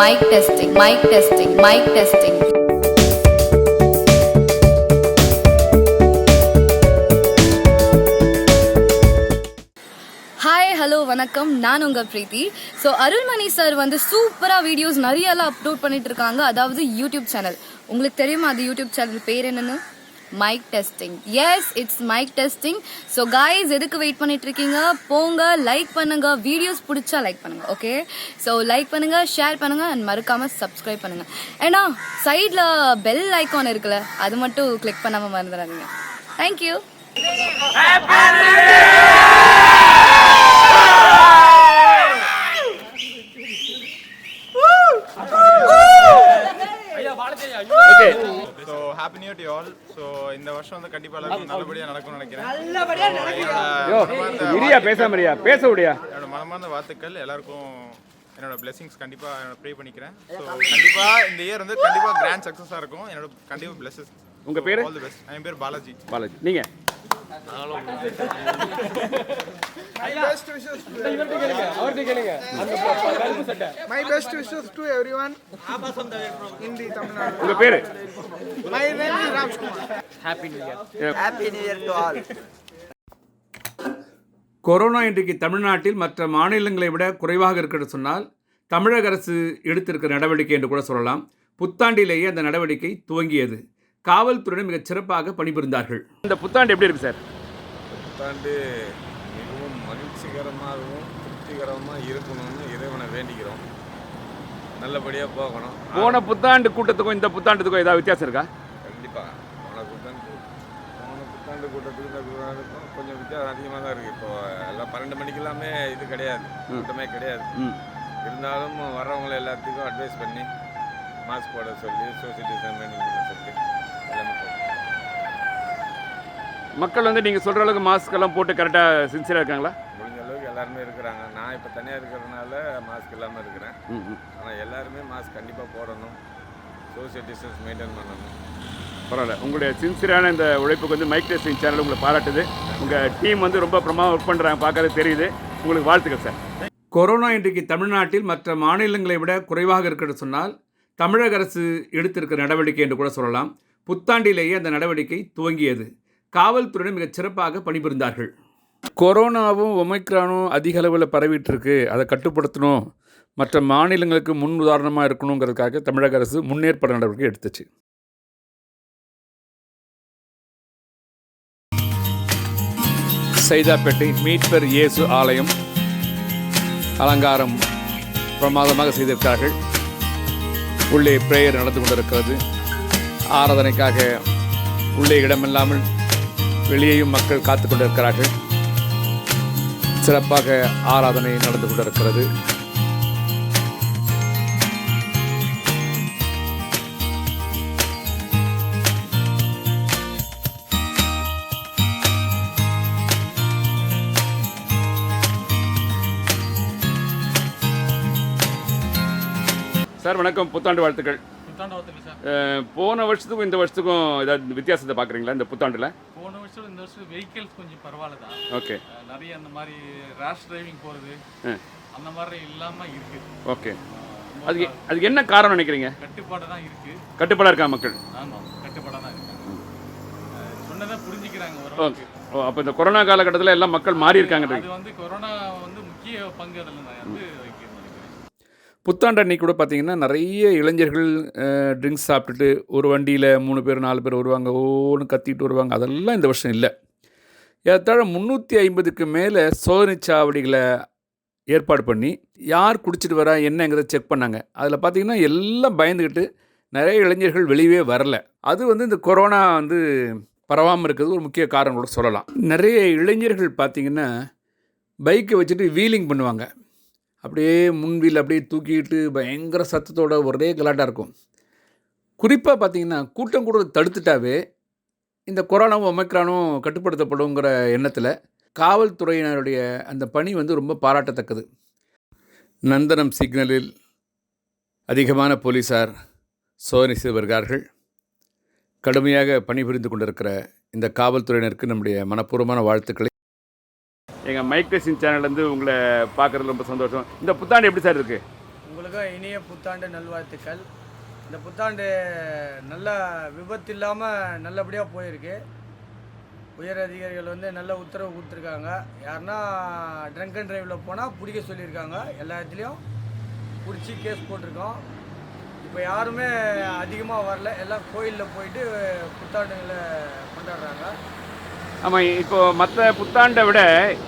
Mic testing mic testing mic testing hi hello வணக்கம். நான் உங்க பிரீத்தி. ஸோ அருள்மணி சார் வந்து சூப்பராக வீடியோஸ் நிறையலாம் அப்லோட் பண்ணிட்டு இருக்காங்க. அதாவது யூடியூப் சேனல் உங்களுக்கு தெரியுமா அது யூடியூப் சேனல் பேர் என்னன்னு? Mic testing yes it's mic testing so guys எதுக்கு வெயிட் பண்ணிட்டு இருக்கீங்க போங்க லைக் பண்ணுங்க. வீடியோஸ் பிடிச்சா லைக் பண்ணுங்க ஓகே ஸோ லைக் பண்ணுங்க ஷேர் பண்ணுங்க அண்ட் மறக்காம சப்ஸ்கிரைப் பண்ணுங்க. ஏன்னா சைடில் பெல் ஐக்கான் இருக்குல்ல அது மட்டும் கிளிக் பண்ணாம மறந்துடாதீங்க. Thank you okay so happy new to all so இந்த வருஷம் வந்து கண்டிப்பாக எல்லாருக்கும் நல்லபடியாக நடக்கும்னு நினைக்கிறேன். இரியா பேசாம இரியா பேச முடியா என்னோட மனமார்ந்த வாழ்த்துக்கள். எல்லாருக்கும் என்னோட பிளெஸிங்ஸ் கண்டிப்பாக என்னோட ப்ரே பண்ணிக்கிறேன். ஸோ கண்டிப்பாக இந்த இயர் வந்து கண்டிப்பாக கிராண்ட் சக்ஸஸாக இருக்கும். என்னோட கண்டிப்பாக பிளஸஸ் உங்க பேரு? ஆல் தி பெஸ்ட் என் பேர் பாலாஜி. பாலாஜி. நீங்க? My best wishes to everyone. in the Tamil Nadu. உங்க பேரு My name is Ramkumar. Corona இன்றைக்கு தமிழ்நாட்டில் மற்ற மாநிலங்களை விட குறைவாக இருக்கிறது சொன்னால் தமிழக அரசு எடுத்திருக்கிற நடவடிக்கை என்று கூட சொல்லலாம். புத்தாண்டிலேயே அந்த நடவடிக்கை துவங்கியது. காவல்துறையினர் மிகச் சிறப்பாக பணிபுரிந்தார்கள். இந்த புத்தாண்டு எப்படி இருக்கு சார்? புத்தாண்டு மிகவும் மகிழ்ச்சிகரமாகவும் திருப்திகரமாக இருக்கணும்னு இறைவனை வேண்டிக்கிறோம். நல்லபடியாக போகணும். போன புத்தாண்டு கூட்டத்துக்கும் இந்த புத்தாண்டுக்கும் ஏதாவது வித்தியாசம் இருக்கா? கண்டிப்பாக போன புத்தாண்டு போன புத்தாண்டு கூட்டத்துக்கு இந்த புத்தாண்டுக்கும் கொஞ்சம் வித்தியாசம் அதிகமாக தான் இருக்குது இப்போ எல்லாம் பன்னெண்டு மணிக்கு எல்லாமே இது கிடையாது. கூட்டமே கிடையாது. இருந்தாலும் வர்றவங்களை எல்லாத்துக்கும் அட்வைஸ் பண்ணி மாஸ்க் போட சொல்லி சோசியல் டிஸ்டன்ஸ் மெயின்டைன் பண்ண சொல்லி மக்கள் வந்து நீங்க சொல்ற அளவுக்கு மாஸ்க் எல்லாம் போட்டு கரெக்டா சின்சியரா இருக்காங்களா? முடிஞ்ச அளவுக்கு எல்லாருமே இருக்கிறாங்க. நான் இப்போ தனியாக இருக்கிறதுனால மாஸ்க் இல்லாமல் இருக்கிறேன். ஆனால் எல்லாருமே மாஸ்க் கண்டிப்பாக போடணும். சோசியல் டிஸ்டன்ஸ் மெயின்டைன் பண்ணணும். பரவாயில்ல. உங்களுடைய சின்சியரான இந்த உழைப்புக்கு வந்து மைக் டெஸ்டிங் சேனல் உங்களை பாராட்டுது. உங்க டீம் வந்து ரொம்ப பிரமாதம் ஒர்க் பண்றாங்க பார்க்கறது தெரியுது. உங்களுக்கு வாழ்த்துக்கள் சார் கொரோனா இன்றைக்கு தமிழ்நாட்டில் மற்ற மாநிலங்களை விட குறைவாக இருக்கிறது சொன்னால் தமிழக அரசு எடுத்திருக்கிற நடவடிக்கை என்று கூட சொல்லலாம். புத்தாண்டிலேயே அந்த நடவடிக்கை துவங்கியது. காவல்துறையினர் மிகச் சிறப்பாக பணிபுரிந்தார்கள். கொரோனாவும் ஒமைக்ரானும் அதிக அளவில் பரவிட்டு இருக்கு அதை கட்டுப்படுத்தணும். மற்ற மாநிலங்களுக்கு முன் உதாரணமாக இருக்கணுங்கிறதுக்காக தமிழக அரசு முன்னேற்பாடு நடவடிக்கை எடுத்துச்சு. சைதாப்பேட்டை மீட்பர் இயேசு ஆலயம் அலங்காரம் பிரமாதமாக செய்திருக்கிறார்கள். உள்ளே பிரேயர் நடந்து கொண்டிருக்கிறது. ஆராதனைக்காக உள்ளே இடமில்லாமல் வெளியேயும் மக்கள் காத்து கொண்டிருக்கிறார்கள். சிறப்பாக ஆராதனை நடந்து கொண்டிருக்கிறது. சார் வணக்கம். புத்தாண்டு வாழ்த்துக்கள். போன வருஷத்துக்கும் இந்த வருஷத்துக்கும் ஏதாவது வித்தியாசத்தை பார்க்குறீங்களா இந்த புத்தாண்டில்? போன வருஷம் இந்த வருஷம் வெஹிக்கிள்ஸ் கொஞ்சம் பரவாயில்ல தான். ஓகே. நிறைய அந்த மாதிரி ரேஷ் டிரைவிங் போகிறது. அந்த மாதிரி இல்லாமல் இருக்கு. ஓகே. அதுக்கு அதுக்கு என்ன காரணம் நினைக்கிறீங்க? கட்டுப்பாடு தான் இருக்கு. கட்டுப்பாடாக இருக்கா மக்கள்? ஆமாம் கட்டுப்பாடாக தான் இருக்கு. அஹ் சொன்னதை புரிஞ்சுக்கிறாங்க ஓ ஓரளவுக்கு ஓ அப்போ இந்த கொரோனா காலகட்டத்தில் எல்லாம் மக்கள் மாறி இருக்காங்க அது வந்து கொரோனா வந்து முக்கிய பங்கு அதில் நான் வந்து புத்தாண்டு அன்னைக்கு கூட பார்த்தீங்கன்னா நிறைய இளைஞர்கள் ட்ரிங்க்ஸ் சாப்பிட்டுட்டு ஒரு வண்டியில் மூணு பேர் நாலு பேர் வருவாங்க. ஓன்னு கத்திட்டு வருவாங்க. அதெல்லாம் இந்த வருஷம் இல்லை. ஏற்றாழ முந்நூற்றி ஐம்பதுக்கு மேலே சோதனை சாவடிகளை ஏற்பாடு பண்ணி யார் குடிச்சிட்டு வரா என்னங்கிறத செக் பண்ணாங்க. அதில் பார்த்தீங்கன்னா எல்லாம் பயந்துக்கிட்டு நிறைய இளைஞர்கள் வெளியவே வரல. அது வந்து இந்த கொரோனா வந்து பரவாமல் இருக்கிறது ஒரு முக்கிய காரணம் கூட சொல்லலாம். நிறைய இளைஞர்கள் பார்த்தீங்கன்னா பைக்கை வச்சுட்டு வீலிங் பண்ணுவாங்க. அப்படியே முன்வில் அப்படியே தூக்கிட்டு பயங்கர சத்தத்தோட ஒரே கலாட்டாக இருக்கும். குறிப்பாக பார்த்தீங்கன்னா கூட்டம் கூட தடுத்துட்டாவே இந்த கொரோனாவும் ஒமைக்ரானும் கட்டுப்படுத்தப்படுங்கிற எண்ணத்தில் காவல்துறையினருடைய அந்த பணி வந்து ரொம்ப பாராட்டத்தக்கது. நந்தனம் சிக்னலில் அதிகமான போலீஸார் சோதனை செய்து வருகிறார்கள். கடுமையாக பணிபுரிந்து கொண்டிருக்கிற இந்த காவல்துறையினருக்கு நம்முடைய மனப்பூர்வமான வாழ்த்துக்களை எங்கள் மைக் சேனல் சேனல்லேருந்து உங்களை பார்க்குறது ரொம்ப சந்தோஷம். இந்த புத்தாண்டு எப்படி சார் இருக்குது உங்களுக்கும் இனிய புத்தாண்டு நல்வாழ்த்துக்கள். இந்த புத்தாண்டு நல்ல விபத்து இல்லாமல் நல்லபடியாக போயிருக்கு. உயர் அதிகாரிகள் வந்து நல்ல உத்தரவு கொடுத்துருக்காங்க. யாருன்னா ட்ரங்க் அண்ட் ட்ரைவில் போனால் பிடிக்க சொல்லியிருக்காங்க. எல்லா இடத்துலையும் பிடிச்சி கேஸ் போட்டிருக்கோம். இப்போ யாருமே அதிகமாக வரல. எல்லாம் கோயிலில் போயிட்டு புத்தாண்டுகளை கொண்டாடுறாங்க. ஆமாம் இப்போ மற்ற புத்தாண்டை விட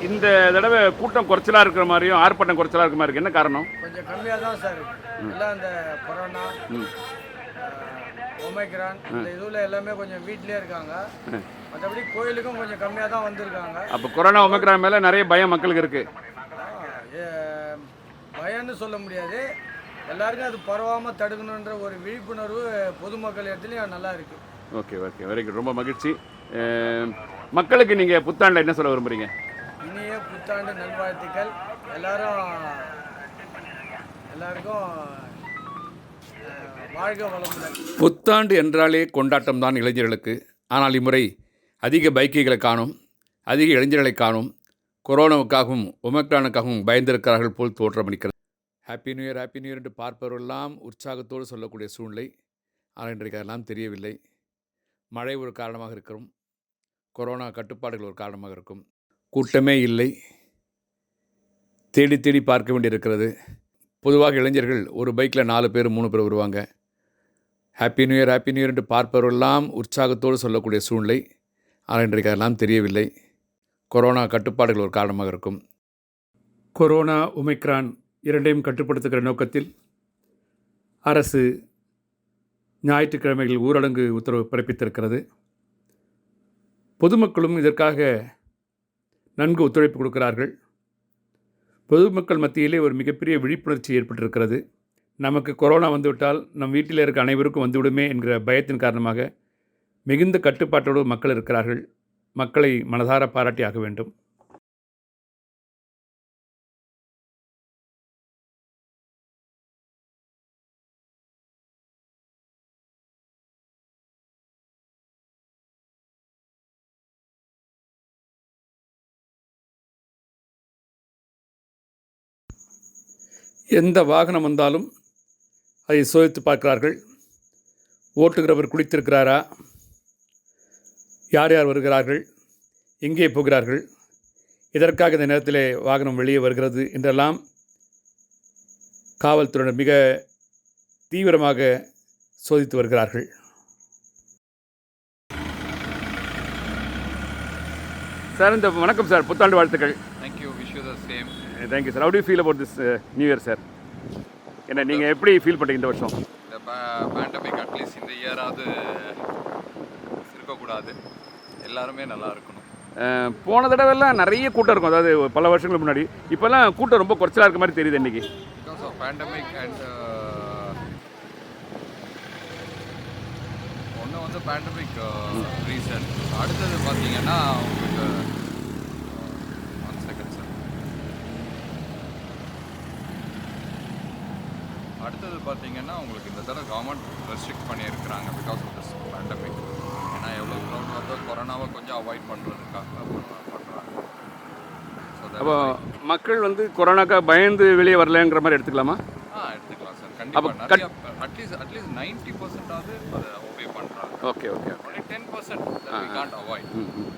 இந்த தடவை கூட்டம் குறைச்சலாக இருக்கிற மாதிரியும் ஆர்ப்பாட்டம் குறைச்சலாக இருக்கிற மாதிரி இருக்கு. என்ன காரணம்? கொஞ்சம் கம்மியாக தான் சார் இருக்கு. எல்லாம் இந்த கொரோனா ஒமைக்ரான் இந்த இதுல எல்லாமே கொஞ்சம் வீட்லயே இருக்காங்க. மற்றபடி கோயிலுக்கும் கொஞ்சம் கம்மியாக தான் வந்திருக்காங்க. அப்போ கொரோனா ஒமைக்ரான் மேலே நிறைய பயம் மக்களுக்கு ஏ- பயம்னு சொல்ல முடியாது. எல்லாருக்கும் அது பரவாமல் தடுக்கணுன்ற ஒரு விழிப்புணர்வு பொதுமக்கள் இடத்துலையும் நல்லா இருக்கு. Okay okay. வெரி குட் ரொம்ப மகிழ்ச்சி. மக்களுக்கு நீங்கள் புத்தாண்டில் என்ன சொல்ல விரும்புகிறீங்க இனிய புத்தாண்டு நல்வாழ்த்துக்கள். எல்லாரும் எல்லாருக்கும் ஆ, வாழ்க வளமுடன். புத்தாண்டு என்றாலே கொண்டாட்டம் தான் இளைஞர்களுக்கு. ஆனால் இம்முறை அதிக பைக்குகளை காணும் அதிக இளைஞர்களை காணும் கொரோனாவுக்காகவும் ஒமக்ரானுக்காகவும் பயந்திருக்கிறார்கள் போல் தோற்றமளிக்கிறது. Happy new year happy new year என்று பார்ப்பவரெல்லாம் உற்சாகத்தோடு சொல்லக்கூடிய சூழ்நிலை. ஆனால் இன்றைக்கு அதெல்லாம் தெரியவில்லை. மழை ஒரு காரணமாக இருக்கும் கொரோனா கட்டுப்பாடுகள் ஒரு காரணமாக இருக்கும். கூட்டமே இல்லை. தேடி தேடி பார்க்க வேண்டியிருக்கிறது. பொதுவாக இளைஞர்கள் ஒரு பைக்கில் நாலு பேர் மூணு பேர் வருவாங்க. Happy new year happy new year என்று பார்ப்பவரெல்லாம் உற்சாகத்தோடு சொல்லக்கூடிய சூழ்நிலை ஆனால் இன்றைக்கு அதெல்லாம் தெரியவில்லை. கொரோனா கட்டுப்பாடுகள் ஒரு காரணமாக இருக்கும். கொரோனா ஒமைக்ரான் இரண்டையும் கட்டுப்படுத்துகிற நோக்கத்தில் அரசு ஞாயிற்றுக்கிழமைகள் ஊரடங்கு உத்தரவு பிறப்பித்திருக்கிறது. பொதுமக்களும் இதற்காக நன்கு ஒத்துழைப்பு கொடுக்கிறார்கள். பொதுமக்கள் மத்தியிலே ஒரு மிகப்பெரிய விழிப்புணர்ச்சி ஏற்பட்டிருக்கிறது. நமக்கு கொரோனா வந்துவிட்டால் நம் வீட்டில் இருக்க அனைவருக்கும் வந்துவிடுமே என்கிற பயத்தின் காரணமாக மிகுந்த கட்டுப்பாட்டோடு மக்கள் இருக்கிறார்கள். மக்களை மனதார பாராட்டி ஆக வேண்டும். எந்த வாகனம் வந்தாலும் அதை சோதித்து பார்க்கிறார்கள். ஓட்டுகிறவர் குளித்திருக்கிறாரா? யார் யார் வருகிறார்கள்? எங்கே போகிறார்கள்? இதற்காக இந்த நேரத்திலே வாகனம் வெளியே வருகிறது என்றெல்லாம் காவல்துறையினர் மிக தீவிரமாக சோதித்து வருகிறார்கள். சார் இந்த வணக்கம் சார். புத்தாண்டு வாழ்த்துக்கள் thank you wish you the same thank you sir how do you feel about this new year sir என்ன நீங்கள் எப்படி ஃபீல் பண்ணுறீங்க இந்த வருஷம்? இந்த பேண்டமிக் அட்லீஸ்ட் இந்த இயராவது இருக்கக்கூடாது. எல்லாருமே நல்லா இருக்கணும். போன தடவைலாம் நிறைய கூட்டம் இருக்கும். அதாவது பல வருஷங்களுக்கு முன்னாடி. இப்போல்லாம் கூட்டம் ரொம்ப குறைச்சலாக இருக்க மாதிரி தெரியுது இன்னைக்கு. பிகாஸ் ஆஃப் பேண்டமிக் அண்ட் ஒன்று வந்து பேண்டமிக் ரீசன் அடுத்தது பார்த்தீங்கன்னா உங்களுக்கு ஒன் செகண்ட் சார் அடுத்தது பார்த்தீங்கன்னா உங்களுக்கு இந்த தடவை கவர்மெண்ட் ரெஸ்ட்ரிக்ட் பண்ணியிருக்கிறாங்க பிகாஸ் ஆஃப் திஸ் பேண்டமிக் ஏன்னா எவ்வளோ க்ரௌட் வந்தோ கொரோனாவை கொஞ்சம் அவாய்ட் பண்ணுறதுக்காக பண்ணுறாங்க அப்போ மக்கள் வந்து கொரோனாக்கா பயந்து வெளியே வரலங்கிற மாதிரி எடுத்துக்கலாமா? ஆ எடுத்துக்கலாம் சார். கண்டிப்பாக at least at least ninety பர்சன்டாவது obey பண்ணுறாங்க okay okay ten percent can't avoid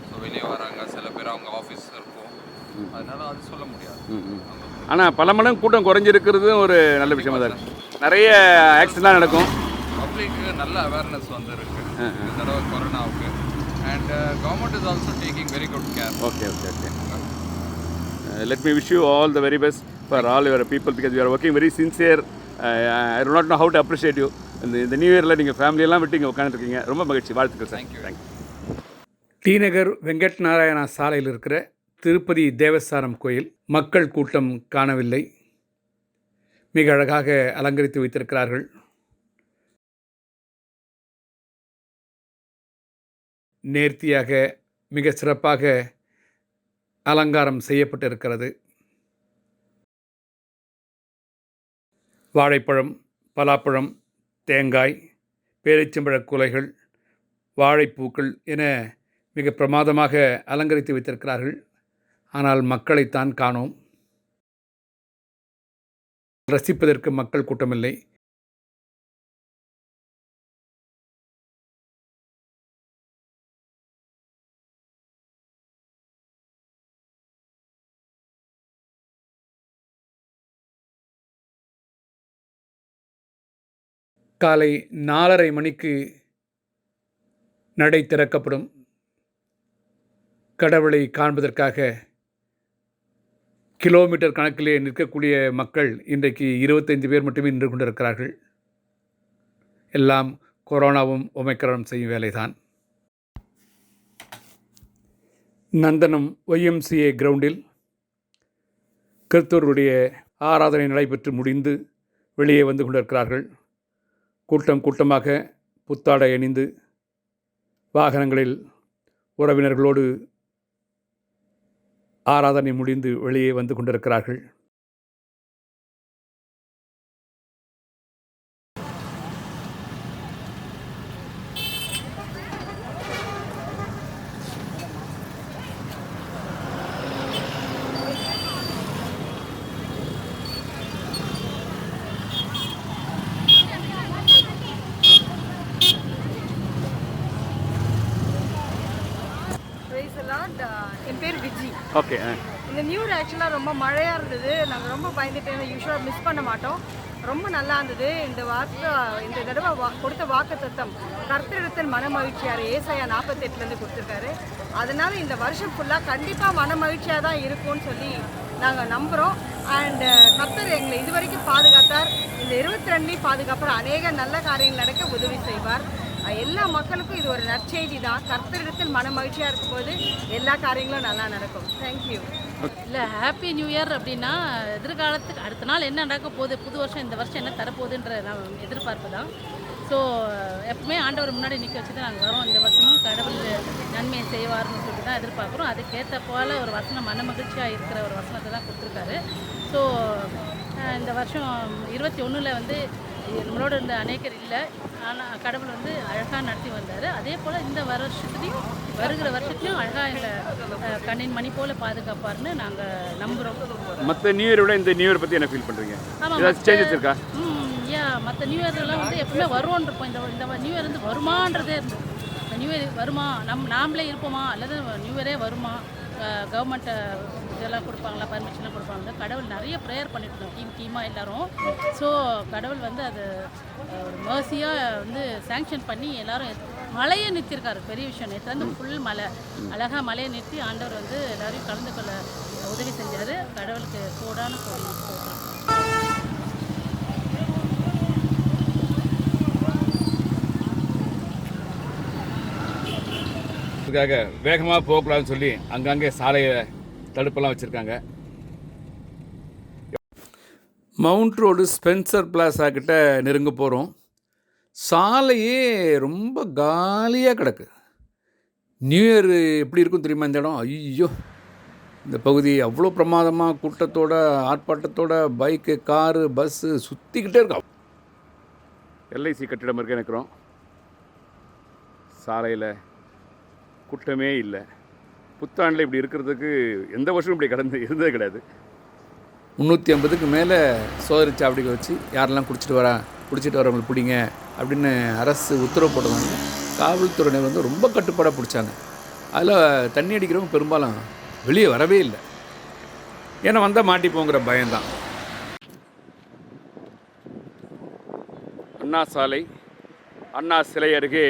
so வெளியே வராங்க. சில பேர் அவங்க ஆஃபீஸ் அதனால அது சொல்ல முடியாது. ஆனால் பல மடங்கு கூட்டம் குறைஞ்சிருக்கிறதும் ஒரு நல்ல விஷயமா தான் இருக்கு. நிறைய ஆக்சிடென்ட்லாம் நடக்கும். பப்ளிக்கு நல்ல அவேர்னஸ் வந்துருக்கு. இந்த தடவை கொரோனாவுக்கு. And government is also taking very good care okay okay okay let me wish you all the very best for all your people because you are working very sincere I do not know how to appreciate you. இந்த இந்த new இயரில் நீங்கள் ஃபேமிலியெல்லாம் விட்டு இங்கே உட்காந்துருக்கீங்க ரொம்ப மகிழ்ச்சி. வாழ்த்துக்கள் sir Thank you. Thank you T Nagar Venkat Narayana சாலையில் இருக்கிற திருப்பதி தேவஸ்தானம் கோயில் மக்கள் கூட்டம் காணவில்லை. மிக அழகாக அலங்கரித்து வைத்திருக்கிறார்கள். நேர்த்தியாக மிக சிறப்பாக அலங்காரம் செய்யப்பட்டிருக்கிறது. வாழைப்பழம் பலாப்பழம் தேங்காய் பேரிச்சம்பழ குலைகள் வாழைப்பூக்கள் என மிக பிரமாதமாக அலங்கரித்து வைத்திருக்கிறார்கள். ஆனால் மக்களைத்தான் காணோம். ரசிப்பதற்கு மக்கள் கூட்டமில்லை. காலை நாலரை மணிக்கு நடை திறக்கப்படும். கடவுளை காண்பதற்காக கிலோமீட்டர் கணக்கிலே நிற்கக்கூடிய மக்கள் இன்றைக்கு இருபத்தைந்து பேர் மட்டுமே நின்று கொண்டிருக்கிறார்கள். எல்லாம் கொரோனாவும் ஒமைக்கரம் செய்யும் வேலைதான். நந்தனம் ஒய்எம்சிஏ கிரவுண்டில் கிறிஸ்தவருடைய ஆராதனை நடைபெற்று முடிந்து வெளியே வந்து கொண்டிருக்கிறார்கள். கூட்டம் கூட்டமாக புத்தாடை அணிந்து வாகனங்களில் உறவினர்களோடு ஆராதனை முடிந்து வெளியே வந்து கொண்டிருக்கிறார்கள் என் பேர் விஜி ஓகே uh. இந்த நியூ ஆக்சுவலாக ரொம்ப மழையாக இருந்தது. நாங்கள் ரொம்ப பயந்துட்டு யூஸ்வலாக மிஸ் பண்ண மாட்டோம். ரொம்ப நல்லா இருந்தது. இந்த வார்த்தை இந்த தடவை வா கொடுத்த வாக்கு தத்தம் கர்த்தரிடத்தில் மன மகிழ்ச்சியார். ஏசாயா நாற்பத்தெட்டுலேருந்து கொடுத்துருக்காரு. அதனால இந்த வருஷம் ஃபுல்லாக கண்டிப்பாக மன மகிழ்ச்சியாக தான் இருக்கும்னு சொல்லி நாங்கள் நம்புகிறோம் அண்டு uh, கர்த்தர் எங்களை இதுவரைக்கும் பாதுகாத்தார். இந்த இருபத்தி ரெண்டுலையும் பாதுகாப்பார். அநேக நல்ல காரியங்கள் நடக்க உதவி செய்வார். எல்லா மக்களுக்கும் இது ஒரு நற்செய்தி தான். கர்த்தரிடத்தில் மன மகிழ்ச்சியாக இருக்கும்போது எல்லா காரியங்களும் நல்லா நடக்கும். தேங்க்யூ இல்லை ஹாப்பி நியூ இயர் அப்படின்னா எதிர்காலத்துக்கு அடுத்த நாள் என்ன நடக்க போகுது புது வருஷம் இந்த வருஷம் என்ன தரப்போகுதுன்ற நான் எதிர்பார்ப்பு தான். ஸோ எப்பவுமே ஆண்டவர் முன்னாடி நிற்க வச்சு தான் நாங்கள் வரோம். இந்த வருஷமும் கடவுள் நன்மையை செய்வார்னு சொல்லிட்டு தான் எதிர்பார்க்குறோம். அதுக்கேற்ற போல ஒரு வசனம் மன மகிழ்ச்சியாக இருக்கிற ஒரு வசனத்தை தான் கொடுத்துருக்காரு. ஸோ இந்த வருஷம் இருபத்தி ஒன்றில் வந்து நம்மளோட இருந்த அநேகர் இல்லை. ஆனால் கடவுள் வந்து அழகாக நடத்தி வந்தார். அதே போல் இந்த வருஷத்துலேயும் வருகிற வருஷத்துலையும் அழகாக எங்கள் கண்ணின் மணி போல் பாதுகாப்பார்னு நாங்கள் நம்புகிறோம் மற்ற நியூ இயரை விட இந்த நியூ இயர் பற்றி என்ன ஃபீல் பண்ணுறீங்க ஏதாச்சும் சேஞ்சஸ் இருக்கா? ம் யா மற்ற நியூ இயர்லாம் வந்து எப்பவுமே வருவோன்னு இருப்போம். இந்த இந்த நியூ இயர் வந்து வருமான்றதே இருந்தது நியூ இயர் வருமா? நம் நாமளே இருப்போமா? அல்லது நியூ இயரே வருமா? கவர்மெண்ட் இதெல்லாம் கொடுப்பாங்களா பர்மிஷன்லாம் கொடுப்பாங்க கடவுள் நிறைய ப்ரேயர் பண்ணிட்டு இருந்தோம் டீம் டீமாக எல்லாரும். ஸோ கடவுள் வந்து அது ஒரு மர்சியாக வந்து சேங்ஷன் பண்ணி எல்லாரும் மலையை மழையை நிறுத்தியிருக்காரு பெரிய விஷயம். நேற்று வந்து ஃபுல் மலை. அழகாக மலையை நிறுத்தி ஆண்டவர் வந்து எல்லாரையும் கலந்து கொள்ள உதவி செஞ்சார். கடவுளுக்கு கூடான கோடி இதுக்காக வேகமாக போகக்கூடாதுன்னு சொல்லி அங்கங்கே சாலையை தடுப்பெல்லாம் வச்சுருக்காங்க. மவுண்ட் ரோடு ஸ்பென்சர் பிளாசா கிட்ட நெருங்க போகிறோம் சாலையே ரொம்ப காலியாக கிடக்கு. நியூ இயர் எப்படி இருக்கும் தெரியுமா இந்த இடம்? ஐயோ. இந்த பகுதி அவ்வளோ பிரமாதமாக கூட்டத்தோட ஆர்ப்பாட்டத்தோட பைக்கு காரு பஸ்ஸு சுற்றிக்கிட்டே இருக்கா. எல்ஐசி கட்டிடம் இருக்க நிற்கிறோம் சாலையில் கூட்டமே இல்லை. புத்தாண்டில் இப்படி இருக்கிறதுக்கு எந்த வருஷமும் இப்படி கடந்து இருந்ததே கிடையாது. முந்நூற்றி ஐம்பதுக்கு மேலே சோதரி சாவடிகள் வச்சு யாரெல்லாம் குடிச்சிட்டு வரா குடிச்சிட்டு வரவங்களை பிடிங்க அப்படின்னு அரசு உத்தரவு போட்டதாங்க காவல்துறையினர் வந்து ரொம்ப கட்டுப்பாடாக பிடிச்சாங்க. அதில் தண்ணி அடிக்கிறவங்க பெரும்பாலும் வெளியே வரவே இல்லை. ஏன்னா வந்தால் மாட்டிப்போங்கிற பயம்தான். அண்ணா சாலை அண்ணா சிலை அருகே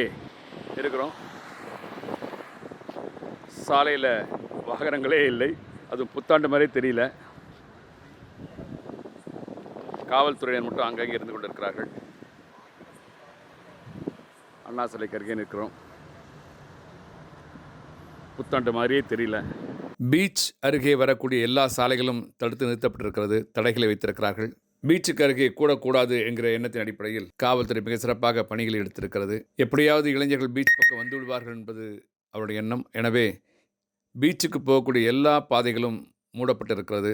இருக்கிறோம். சாலையில் வாகனங்களே இல்லை. அது புத்தாண்டு மாதிரியே தெரியல. காவல்துறையினர் மட்டும் அங்கங்கே இருந்து கொண்டிருக்கிறார்கள். அண்ணா சிலைக்கு அருகே நிற்கிறோம். புத்தாண்டு மாதிரியே தெரியல. பீச் அருகே வரக்கூடிய எல்லா சாலைகளும் தடுத்து நிறுத்தப்பட்டிருக்கிறது தடைகளை வைத்திருக்கிறார்கள். பீச்சுக்கு அருகே கூடக்கூடாது என்கிற எண்ணத்தின் அடிப்படையில் காவல்துறை மிக சிறப்பாக பணிகளை எடுத்திருக்கிறது. எப்படியாவது இளைஞர்கள் பீச் பக்கம் வந்து விடுவார்கள் என்பது அவருடைய எண்ணம். எனவே பீச்சுக்கு போகக்கூடிய எல்லா பாதைகளும் மூடப்பட்டிருக்கிறது.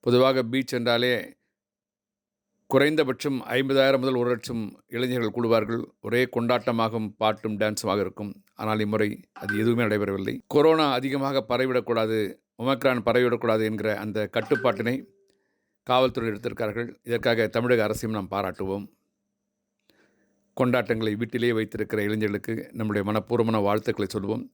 பொதுவாக பீச் என்றாலே குறைந்தபட்சம் ஐம்பதாயிரம் முதல் ஒரு லட்சம் இளைஞர்கள் கூடுவார்கள். ஒரே கொண்டாட்டமாகவும் பாட்டும் டான்ஸுமாக இருக்கும். ஆனால் இம்முறை அது எதுவுமே நடைபெறவில்லை. கொரோனா அதிகமாக பரவிடக்கூடாது ஒமக்ரான் பரவிவிடக்கூடாது என்கிற அந்த கட்டுப்பாட்டினை காவல்துறை எடுத்திருக்கார்கள் இதற்காக தமிழக அரசையும் நாம் பாராட்டுவோம். கொண்டாட்டங்களை வீட்டிலேயே வைத்திருக்கிற இளைஞர்களுக்கு நம்முடைய மனப்பூர்வமான வாழ்த்துக்களை சொல்வோம்.